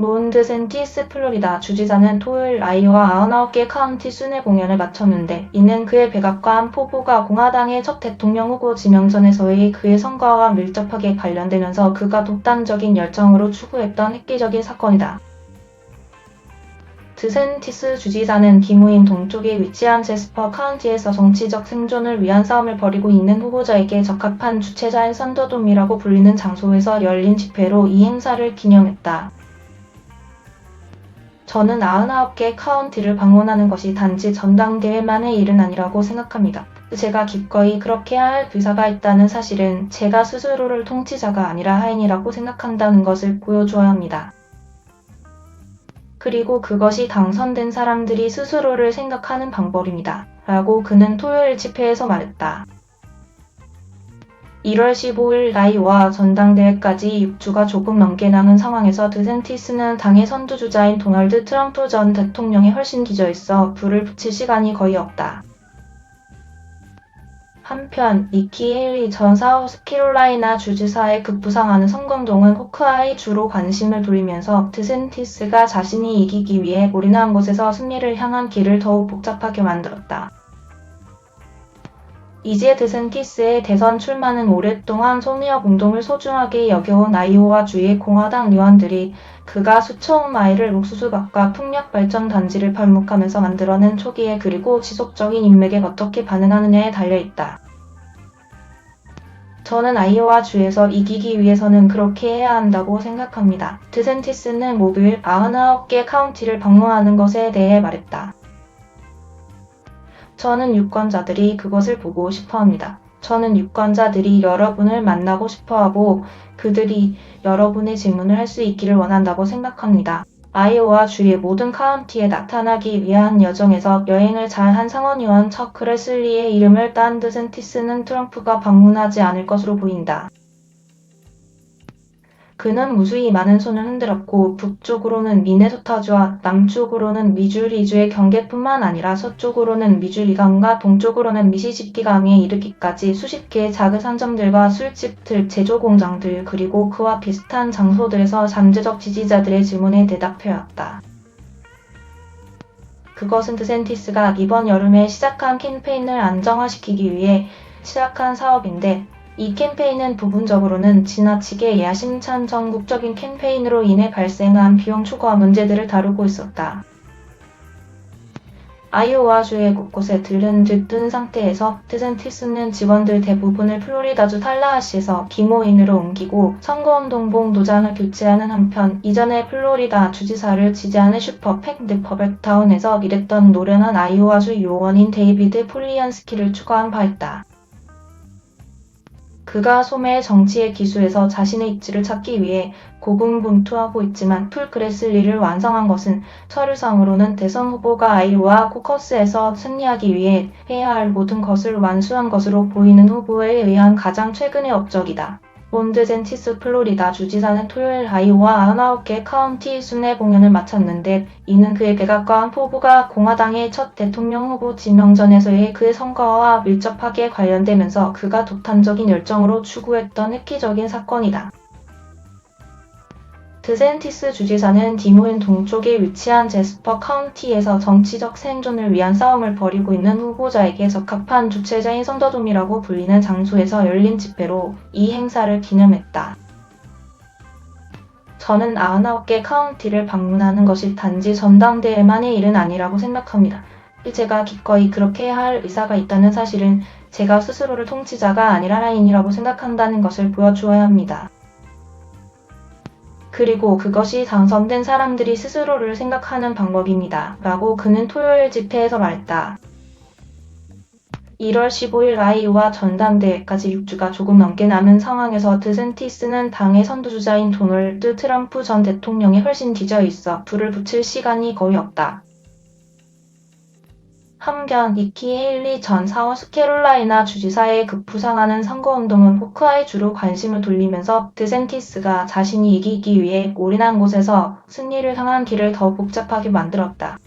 론 드센티스 플로리다 주지사는 토요일 아이오와 99개 카운티 순회 공연을 마쳤는데 이는 그의 백악관 포부가 공화당의 첫 대통령 후보 지명전에서의 그의 선거와 밀접하게 관련되면서 그가 독단적인 열정으로 추구했던 획기적인 사건이다. 드센티스 주지사는 디모인 동쪽에 위치한 제스퍼 카운티에서 정치적 생존을 위한 싸움을 벌이고 있는 후보자에게 적합한 주최자인 선더돔이라고 불리는 장소에서 열린 집회로 이 행사를 기념했다. 저는 99개 카운티를 방문하는 것이 단지 전당대회만의 일은 아니라고 생각합니다. 제가 기꺼이 그렇게 할 의사가 있다는 사실은 제가 스스로를 통치자가 아니라 하인이라고 생각한다는 것을 보여줘야 합니다. 그리고 그것이 당선된 사람들이 스스로를 생각하는 방법입니다. 라고 그는 토요일 집회에서 말했다. 1월 15일 나이와 전당대회까지 6주가 조금 넘게 남은 상황에서 드센티스는 당의 선두주자인 도널드 트럼프 전 대통령이 훨씬 기저 있어 불을 붙일 시간이 거의 없다. 한편 니키 헤일리 전 사우스캐롤라이나 주지사의 급부상하는 선거운동은 호크아이 주로 관심을 돌리면서 드센티스가 자신이 이기기 위해 올인한 곳에서 승리를 향한 길을 더욱 복잡하게 만들었다. 이제 드센티스의 대선 출마는 오랫동안 소니어 공동을 소중하게 여겨온 아이오와 주의 공화당 의원들이 그가 수천 마일을 옥수수밭과 풍력발전 단지를 발목하면서 만들어낸 초기에 그리고 지속적인 인맥에 어떻게 반응하느냐에 달려있다. 저는 아이오와 주에서 이기기 위해서는 그렇게 해야 한다고 생각합니다. 드센티스는 목요일 99개 카운티를 방문하는 것에 대해 말했다. 저는 유권자들이 그것을 보고 싶어 합니다. 저는 유권자들이 여러분을 만나고 싶어 하고 그들이 여러분의 질문을 할 수 있기를 원한다고 생각합니다. 아이오와 주의 모든 카운티에 나타나기 위한 여정에서 여행을 잘 한 상원의원 척 크레슬리의 이름을 딴 드센티스는 트럼프가 방문하지 않을 것으로 보인다. 그는 무수히 많은 손을 흔들었고 북쪽으로는 미네소타주와 남쪽으로는 미주리주의 경계뿐만 아니라 서쪽으로는 미주리강과 동쪽으로는 미시시피강에 이르기까지 수십 개의 작은 상점들과 술집들, 제조공장들 그리고 그와 비슷한 장소들에서 잠재적 지지자들의 질문에 대답해왔다. 그것은 드센티스가 이번 여름에 시작한 캠페인을 안정화시키기 위해 시작한 사업인데 이 캠페인은 부분적으로는 지나치게 야심찬 전국적인 캠페인으로 인해 발생한 비용 초과 문제들을 다루고 있었다. 아이오와주의 곳곳에 들른 들뜬 상태에서 드센티스는 직원들 대부분을 플로리다주 탈라하시에서 기모인으로 옮기고 선거운동복 노장을 교체하는 한편 이전에 플로리다 주지사를 지지하는 슈퍼팩 르퍼백타운에서 일했던 노련한 아이오와주 요원인 데이비드 폴리안스키를 추가한 바 있다. 그가 소매의 정치의 기수에서 자신의 입지를 찾기 위해 고군분투하고 있지만 풀크레슬리를 완성한 것은 서류상으로는 대선 후보가 아이오와 코커스에서 승리하기 위해 해야 할 모든 것을 완수한 것으로 보이는 후보에 의한 가장 최근의 업적이다. 몬드젠티스 플로리다 주지사는 토요일 아이오와 99개 카운티 순회 공연을 마쳤는데 이는 그의 백악관 포부가 공화당의 첫 대통령 후보 지명전에서의 그의 선거와 밀접하게 관련되면서 그가 독단적인 열정으로 추구했던 획기적인 사건이다. 드센티스 주지사는 디모인 동쪽에 위치한 제스퍼 카운티에서 정치적 생존을 위한 싸움을 벌이고 있는 후보자에게 적합한 주최자인 선더돔이라고 불리는 장소에서 열린 집회로 이 행사를 기념했다. 저는 99개 카운티를 방문하는 것이 단지 전당대회만의 일은 아니라고 생각합니다. 제가 기꺼이 그렇게 할 의사가 있다는 사실은 제가 스스로를 통치자가 아니라 라인이라고 생각한다는 것을 보여주어야 합니다. 그리고 그것이 당선된 사람들이 스스로를 생각하는 방법입니다. 라고 그는 토요일 집회에서 말했다. 1월 15일 아이오와 전당대회까지 6주가 조금 넘게 남은 상황에서 드센티스는 당의 선두주자인 도널드 트럼프 전 대통령이 훨씬 뒤져 있어 불을 붙일 시간이 거의 없다. 한편 니키 헤일리 전 사우스캐롤라이나 주지사의 급부상하는 선거운동은 호크아이 주로 관심을 돌리면서 드센티스가 자신이 이기기 위해 올인한 곳에서 승리를 향한 길을 더 복잡하게 만들었다.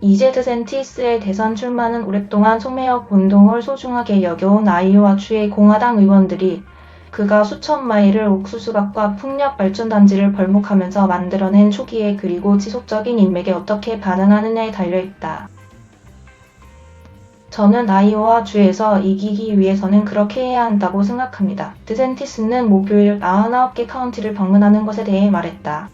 이제 드센티스의 대선 출마는 오랫동안 소매역 운동을 소중하게 여겨온 아이오와 주의 공화당 의원들이 그가 수천 마일을 옥수수각과 풍력 발전단지를 벌목하면서 만들어낸 초기에 그리고 지속적인 인맥에 어떻게 반응하느냐에 달려있다. 저는 아이오와 주에서 이기기 위해서는 그렇게 해야 한다고 생각합니다. 드센티스는 목요일 99개 카운티를 방문하는 것에 대해 말했다.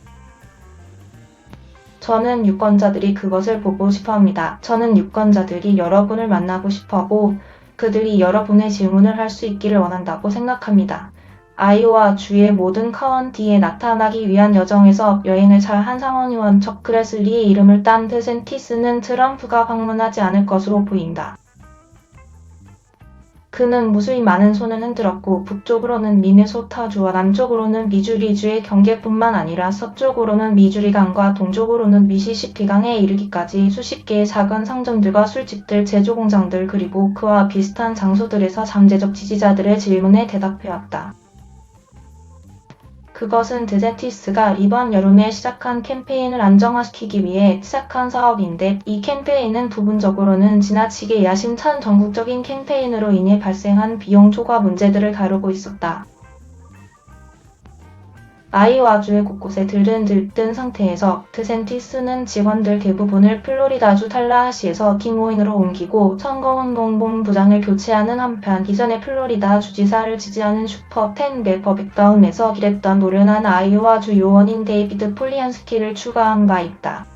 저는 유권자들이 그것을 보고 싶어 합니다. 저는 유권자들이 여러분을 만나고 싶어 하고 그들이 여러분의 질문을 할 수 있기를 원한다고 생각합니다. 아이오와 주의 모든 카운티에 나타나기 위한 여정에서 여행을 잘 한 상원의원 척 그레슬리의 이름을 딴 드센티스는 트럼프가 방문하지 않을 것으로 보인다. 그는 무수히 많은 손을 흔들었고 북쪽으로는 미네소타주와 남쪽으로는 미주리주의 경계뿐만 아니라 서쪽으로는 미주리강과 동쪽으로는 미시시피강에 이르기까지 수십 개의 작은 상점들과 술집들, 제조 공장들 그리고 그와 비슷한 장소들에서 잠재적 지지자들의 질문에 대답해왔다. 그것은 드센티스가 이번 여름에 시작한 캠페인을 안정화시키기 위해 시작한 사업인데 이 캠페인은 부분적으로는 지나치게 야심찬 전국적인 캠페인으로 인해 발생한 비용 초과 문제들을 다루고 있었다. 아이와주의 곳곳에 들은 들뜬 상태에서 드센티스는 직원들 대부분을 플로리다주 탈라하시에서 킹오인으로 옮기고 선거운동 본부장을 교체하는 한편 기존의 플로리다 주지사를 지지하는 슈퍼텐 래퍼 백다운에서 일했던 노련한 아이오와주 요원인 데이비드 폴리안스키를 추가한 바 있다.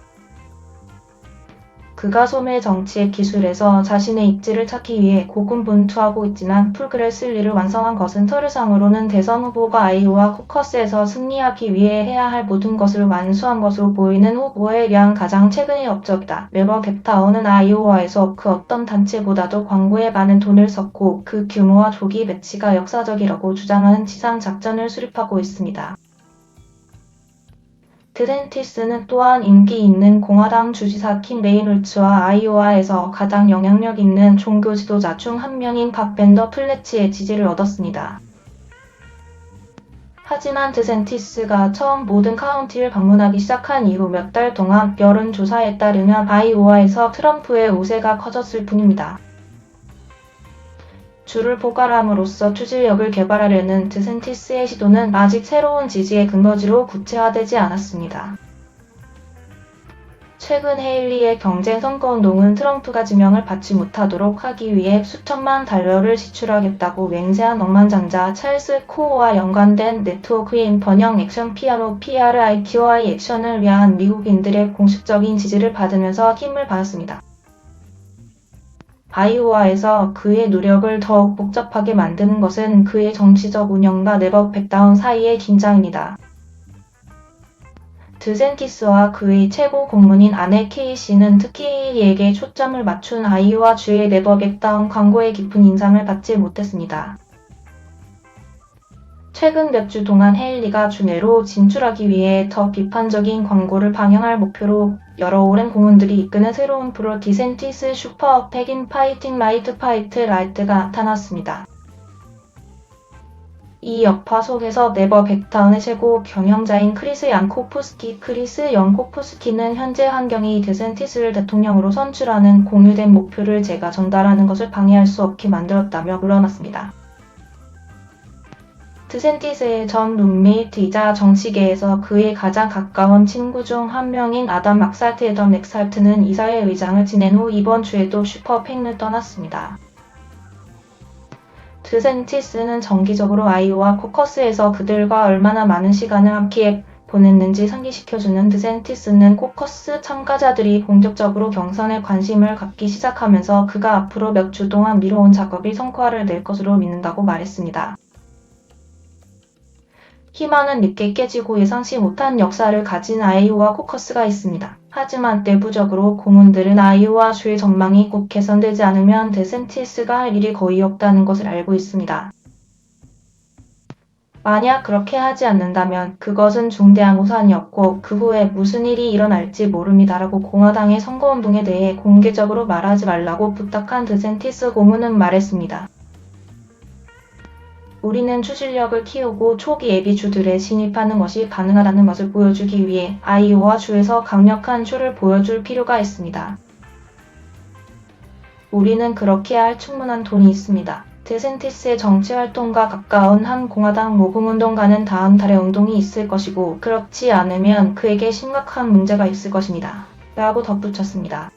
그가 소매 정치의 기술에서 자신의 입지를 찾기 위해 고군분투하고 있지만 풀그레슬리를 완성한 것은 서류상으로는 대선 후보가 아이오와 코커스에서 승리하기 위해 해야 할 모든 것을 완수한 것으로 보이는 후보에 대한 가장 최근의 업적이다. 매버 객타운은 아이오와에서 그 어떤 단체보다도 광고에 많은 돈을 썼고 그 규모와 조기 배치가 역사적이라고 주장하는 지상 작전을 수립하고 있습니다. 드센티스는 또한 인기 있는 공화당 주지사 킴 레이놀츠와 아이오와에서 가장 영향력 있는 종교 지도자 중 한 명인 박 벤더 플래치의 지지를 얻었습니다. 하지만 드센티스가 처음 모든 카운티를 방문하기 시작한 이후 몇 달 동안 여론조사에 따르면 아이오와에서 트럼프의 우세가 커졌을 뿐입니다. 주를 포괄함으로써 추진력을 개발하려는 드센티스의 시도는 아직 새로운 지지의 근거지로 구체화되지 않았습니다. 최근 헤일리의 경제 선거운동은 트럼프가 지명을 받지 못하도록 하기 위해 수천만 달러를 지출하겠다고 맹세한 억만장자 찰스 코어와 연관된 네트워크인 번영 액션 피아노 PRIQI 액션을 위한 미국인들의 공식적인 지지를 받으면서 힘을 받았습니다. 아이오와에서 그의 노력을 더욱 복잡하게 만드는 것은 그의 정치적 운영과 네버 백다운 사이의 긴장입니다. 드센티스와 그의 최고 고문인 아내 케이 씨는 특히 헤일리에게 초점을 맞춘 아이오와 주의 네버 백다운 광고에 깊은 인상을 받지 못했습니다. 최근 몇 주 동안 헤일리가 주내로 진출하기 위해 더 비판적인 광고를 방영할 목표로 여러 오랜 고문들이 이끄는 새로운 프로 디센티스 슈퍼 백인 파이팅 라이트 파이트 라이트가 나타났습니다. 이 역파 속에서 네버 백타운의 최고 경영자인 크리스 양코프스키 크리스 영코프스키는 현재 환경이 데센티스를 대통령으로 선출하는 공유된 목표를 제가 전달하는 것을 방해할 수 없게 만들었다며 물러났습니다. 드센티스의 전 룸메이트이자 정치계에서 그의 가장 가까운 친구 중 한 명인 아담 막살트 에덤 렉살트는 이사회 의장을 지낸 후 이번 주에도 슈퍼팩을 떠났습니다. 드센티스는 정기적으로 아이오와 코커스에서 그들과 얼마나 많은 시간을 함께 보냈는지 상기시켜주는 드센티스는 코커스 참가자들이 본격적으로 경선에 관심을 갖기 시작하면서 그가 앞으로 몇 주 동안 미뤄온 작업이 성과를 낼 것으로 믿는다고 말했습니다. 희망은 늦게 깨지고 예상치 못한 역사를 가진 아이오와 코커스가 있습니다. 하지만 내부적으로 고문들은 아이오와 주의 전망이 꼭 개선되지 않으면 데센티스가 할 일이 거의 없다는 것을 알고 있습니다. 만약 그렇게 하지 않는다면 그것은 중대한 오산이었고 그 후에 무슨 일이 일어날지 모릅니다라고 공화당의 선거운동에 대해 공개적으로 말하지 말라고 부탁한 드센티스 고문은 말했습니다. 우리는 추진력을 키우고 초기 예비주들에 진입하는 것이 가능하다는 것을 보여주기 위해 아이오와 주에서 강력한 쇼를 보여줄 필요가 있습니다. 우리는 그렇게 할 충분한 돈이 있습니다. 데센티스의 정치 활동과 가까운 한 공화당 모금운동가는 다음 달에 운동이 있을 것이고 그렇지 않으면 그에게 심각한 문제가 있을 것입니다. 라고 덧붙였습니다.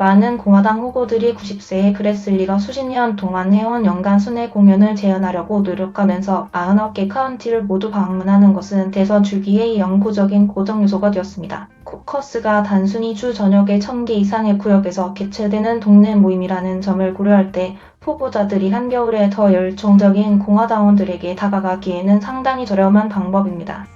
많은 공화당 후보들이 90세의 그레슬리가 수십 년 동안 해온 연간 순회 공연을 재현하려고 노력하면서 99개 카운티를 모두 방문하는 것은 대선 주기의 영구적인 고정 요소가 되었습니다. 코커스가 단순히 주 저녁에 1000개 이상의 구역에서 개최되는 동네 모임이라는 점을 고려할 때 후보자들이 한겨울에 더 열정적인 공화당원들에게 다가가기에는 상당히 저렴한 방법입니다.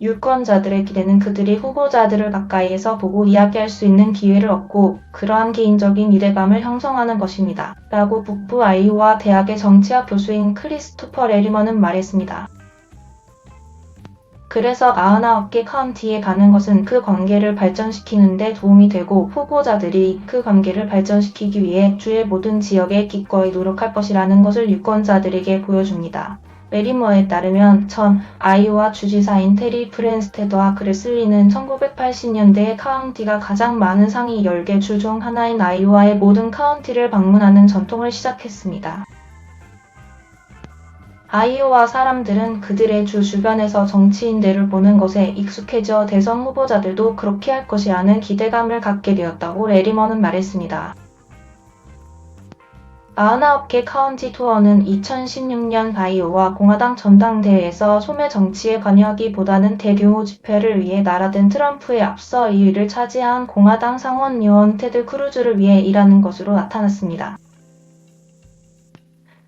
유권자들의 기대는 그들이 후보자들을 가까이에서 보고 이야기할 수 있는 기회를 얻고 그러한 개인적인 유대감을 형성하는 것입니다. 라고 북부 아이오와 대학의 정치학 교수인 크리스토퍼 레리먼은 말했습니다. 그래서 99개 카운티에 가는 것은 그 관계를 발전시키는 데 도움이 되고 후보자들이 그 관계를 발전시키기 위해 주의 모든 지역에 기꺼이 노력할 것이라는 것을 유권자들에게 보여줍니다. 메리머에 따르면 전 아이오와 주지사인 테리 프렌스테드와 그레슬리는 1980년대에 카운티가 가장 많은 상위 10개 주 중 하나인 아이오와의 모든 카운티를 방문하는 전통을 시작했습니다. 아이오와 사람들은 그들의 주 주변에서 정치인들을 보는 것에 익숙해져 대선 후보자들도 그렇게 할 것이라는 기대감을 갖게 되었다고 레리먼은 말했습니다. 99개 카운티 투어는 2016년 바이오와 공화당 전당대회에서 소매 정치에 관여하기보다는 대규모 집회를 위해 날아든 트럼프에 앞서 2위를 차지한 공화당 상원의원 테드 크루즈를 위해 일하는 것으로 나타났습니다.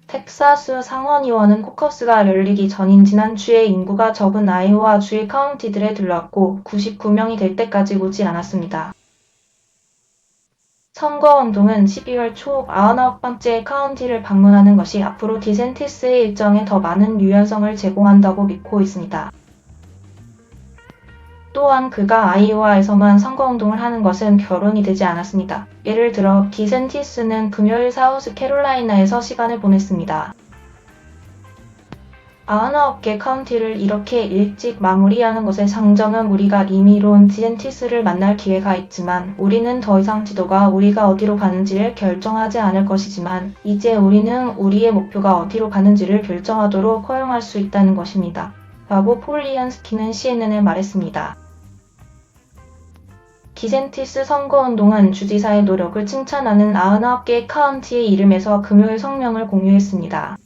텍사스 상원의원은 코커스가 열리기 전인 지난주에 인구가 적은 아이오와 주의 카운티들에 들렀고 99명이 될 때까지 오지 않았습니다. 선거운동은 12월 초 99번째 카운티를 방문하는 것이 앞으로 디센티스의 일정에 더 많은 유연성을 제공한다고 믿고 있습니다. 또한 그가 아이오와에서만 선거운동을 하는 것은 결혼이 되지 않았습니다. 예를 들어 디센티스는 금요일 사우스 캐롤라이나에서 시간을 보냈습니다. 99개 카운티를 이렇게 일찍 마무리하는 것의 장점은 우리가 이미 론 디엔티스를 만날 기회가 있지만 우리는 더 이상 지도가 우리가 어디로 가는지를 결정하지 않을 것이지만 이제 우리는 우리의 목표가 어디로 가는지를 결정하도록 허용할 수 있다는 것입니다. 라고 폴리안스키는 CNN에 말했습니다. 디센티스 선거운동은 주지사의 노력을 칭찬하는 99개 카운티의 이름에서 금요일 성명을 공유했습니다.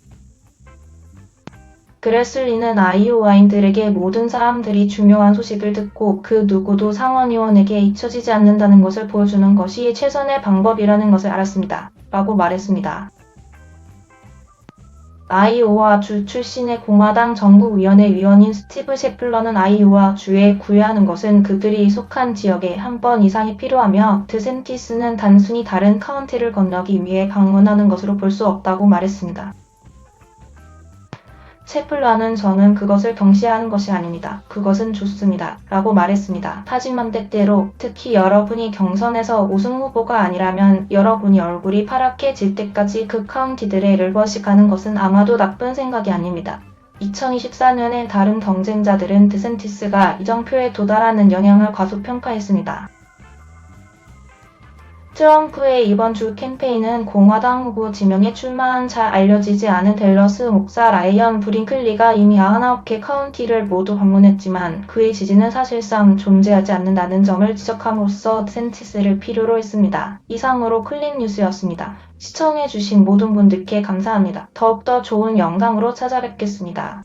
그레슬리는 아이오와인들에게 모든 사람들이 중요한 소식을 듣고 그 누구도 상원의원에게 잊혀지지 않는다는 것을 보여주는 것이 최선의 방법이라는 것을 알았습니다. 라고 말했습니다. 아이오와 주 출신의 공화당 정부위원회 위원인 스티브 셰플러는 아이오와 주에 구애하는 것은 그들이 속한 지역에 한 번 이상이 필요하며 드센티스는 단순히 다른 카운티를 건너기 위해 방문하는 것으로 볼 수 없다고 말했습니다. 채플라는 저는 그것을 경시하는 것이 아닙니다. 그것은 좋습니다. 라고 말했습니다. 하지만 때때로 특히 여러분이 경선에서 우승 후보가 아니라면 여러분이 얼굴이 파랗게 질 때까지 그 카운티들에 를버식하는 것은 아마도 나쁜 생각이 아닙니다. 2024년에 다른 경쟁자들은 드센티스가 이정표에 도달하는 영향을 과소평가했습니다. 트럼프의 이번 주 캠페인은 공화당 후보 지명에 출마한 잘 알려지지 않은 델러스 목사 라이언 브링클리가 이미 99개 카운티를 모두 방문했지만 그의 지지는 사실상 존재하지 않는다는 점을 지적함으로써 센티스를 필요로 했습니다. 이상으로 클릭 뉴스였습니다. 시청해주신 모든 분들께 감사합니다. 더욱더 좋은 영상으로 찾아뵙겠습니다.